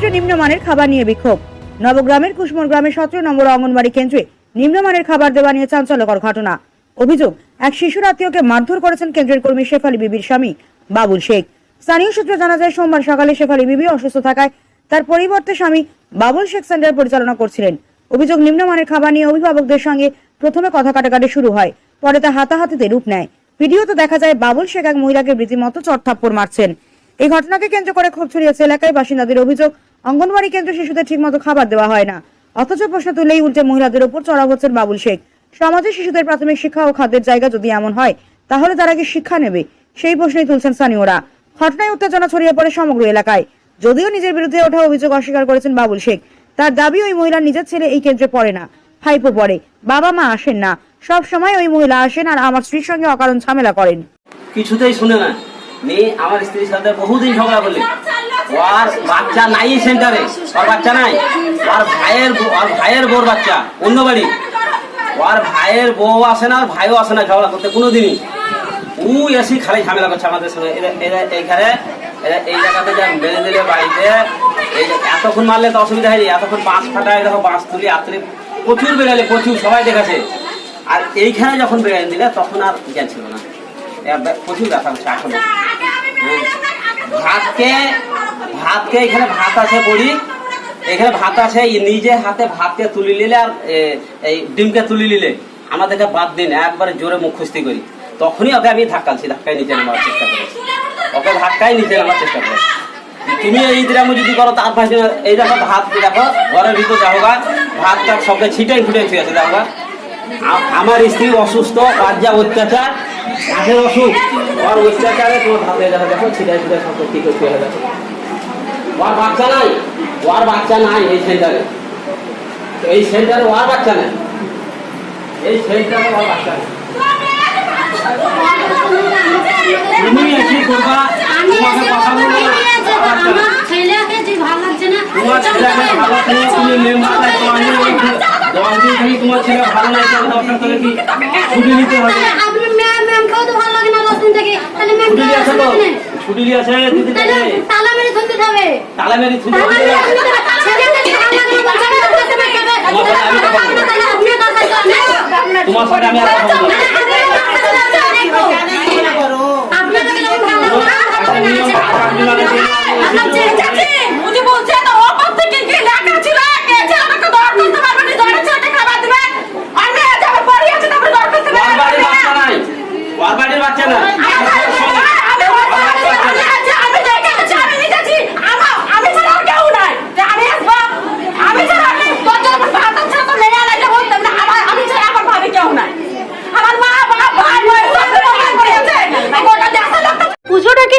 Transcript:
কেন্দ্রে নিম্নমানের খাবার নিয়ে বিক্ষোভ। নবগ্রামের কুসমোর গ্রামের সতেরো নম্বর অঙ্গনবাড়ি কেন্দ্রে নিম্নমানের খাবার দেওয়া নিয়ে চাঞ্চল্যকর ঘটনা। অভিযোগ, এক শিশুর আত্মীয়কে মারধর করেছেন কেন্দ্রের কর্মী শেফালি বিবির স্বামী, বাবুল শেখ। স্থানীয় সূত্রে জানা যায়, সোমবার সকালে শেফালি বিবি অসুস্থ থাকায় তার পরিবর্তে স্বামী বাবুল শেখ সেন্টার পরিচালনা করছিলেন। অভিযোগ, নিম্নমানের খাবার নিয়ে অভিভাবকদের সঙ্গে প্রথমে কথা কাটাকাটি শুরু হয়, পরে তা হাতাহাতিতে রূপ নেয়। ভিডিওতে দেখা যায়, বাবুল শেখ এক মহিলাকে রীতিমতো চটথাপ্পড় মারছেন। এই ঘটনাকে কেন্দ্র করে ক্ষোভ ছড়িয়েছে এলাকায় বাসিন্দাদের অভিযোগ অঙ্গনবাড়ি কেন্দ্রে শিশুদের ঠিকমতো খাবার দেওয়া হয় না। অথচ প্রশ্ন তুলেই উল্টে মহিলাদের উপর চড়াও হচ্ছেন বাবুল শেখ। সমাজে শিশুদের প্রাথমিক শিক্ষা ও খাদ্যের জায়গা যদি এমন হয়, তাহলে তারা কি শিক্ষা নেবে? সেই প্রশ্নই তুলছেন স্থানীয়রা। ঘটনায় উত্তেজনা ছড়িয়ে পড়ে সমগ্র এলাকায়। যদিও নিজের বিরুদ্ধে ওঠা অভিযোগ অস্বীকার করেছেন বাবুল শেখ। তার দাবি, ওই মহিলার নিজের ছেলে এই কেন্দ্রে পড়ে না। ভাইপো পড়ে। বাবা মা আসেন না। সব সময় ওই মহিলা আসেন আর আমার স্ত্রীর সঙ্গে অকারণ ঝামেলা করেন। কিছুতেই শুনে না। নেই আমার স্ত্রীর সাথে বহুদিন ঝগড়া করলি। ওর বাচ্চা নাই সেন্টারে ওর বাচ্চা নাই। ওর ভাইয়ের ওর ভাইয়ের বউর বাচ্চা, অন্য বাড়ি। ওর ভাইয়ের বউ আসে না আর ভাইও আসে না ঝগড়া করতে কোনোদিনই। ও এসে খালি ঝামেলা করছে আমাদের সঙ্গে। এইখানে, এরা এই জায়গাতে যা মেরে দিলে বাড়িতে, এই এতক্ষণ মারলে তো অসুবিধা হয়নি। এতক্ষণ বাঁশ ফাটায় দেখো বাঁশ তুলি আত্রে প্রচুর বেড়ালে, প্রচুর, সবাই দেখেছে। আর এইখানে যখন বেড়াই দিলে, তখন আর জ্ঞান ছিল না। প্রচুর ব্যথা হচ্ছে এখন। ভাতকে ভাতকে এখানে ভাত আছে পড়ি এখানে ভাত আছে নিজে হাতে ভাতকে তুলি নিলে আর এই ডিমকে তুলি নিলে। আমাদেরকে বাদ দিন একবারে জোরে মুখ খুস্তি করি। তখনই ওকে আমি ধাক্কালছি ধাক্কায় নিচে নামার চেষ্টা করি। ওকে ধাক্কায় নিচে নামার চেষ্টা করি। তুমি এই দিরামো যদি করো তার পাশে এই দেখো ভাত দেখো ঘরের ভিতর দেখো গা, ভাত টাত সবকে ছিটাই ফুটাই শুয়ে আছে দেখো আমার স্ত্রী অসুস্থ আর যা অত্যাচার কাঠের অসুখ ওর অত্যাচারে তোমার হাতে দেখা দেখো ছিটাই ছিটাই সব ঠিক হয়ে গেছে। ওর বাচ্চা নাই, ওর বাচ্চা নাই এই সেন্টারে এই সেন্টারে ওর বাচ্চা নাই। এই সেন্টারে ওর বাচ্চা নাই। তুমি কি করবা? তোমাকে কথা বলব ছেলেকে যে ভালো লাগছে না তোমার ছেলেকে ভালো তুমি তুমি মেম্বার দায়িত্ব আনিয়ে দশ দিন থেকে তোমার ছেলে ভালো নাই তাহলে কি? ছুটি নিতে হবে। ম্যাম তো ভালো লাগে না দশ দিন থেকে? তাহলে ম্যাম ছুটি আছে তো। ছুটি আছে দিদি তাহলে তালা মেরে ধরতে হবে। তালা মেরে ছুটি হবে। তোমার সাথে আমি আর কথা বলব না। আপনার কাছে যখন ভালো লাগে না, একটা নিয়ম আপনি মানে যে- আপনার ছেলে যাচ্ছে। উনি বলছে তো ওপর থেকে কি লেখা ছিল কে ছেলেটাকে দর করতে পারবে না দরের ছেলেকে খাবার দিবে আর মেয়ে যাবে বাড়ি আছে তারপরে দর করতে ওর পারবে বাড়ির বাচ্চা নাই ওর বাড়ির বাচ্চা নাই আমি বলছি, আমি আছি, আমি দেখে আছি, আমি নিজেছি। আমা- আমি ছাড়া আর কেউ নাই। যে আমি আসব, আমি ছাড়া তোর জন্য আমার ভাত আছে, তোর মেয়ে আলাদা বলতাম না। আমার- আমি ছাড়া আমার ভাবি কেউ নাই। আমার মা, বাপ, ভাই, বোন, সব মোবাইল করে আছে। গোটা দেশের লোক তো পুজোর আগে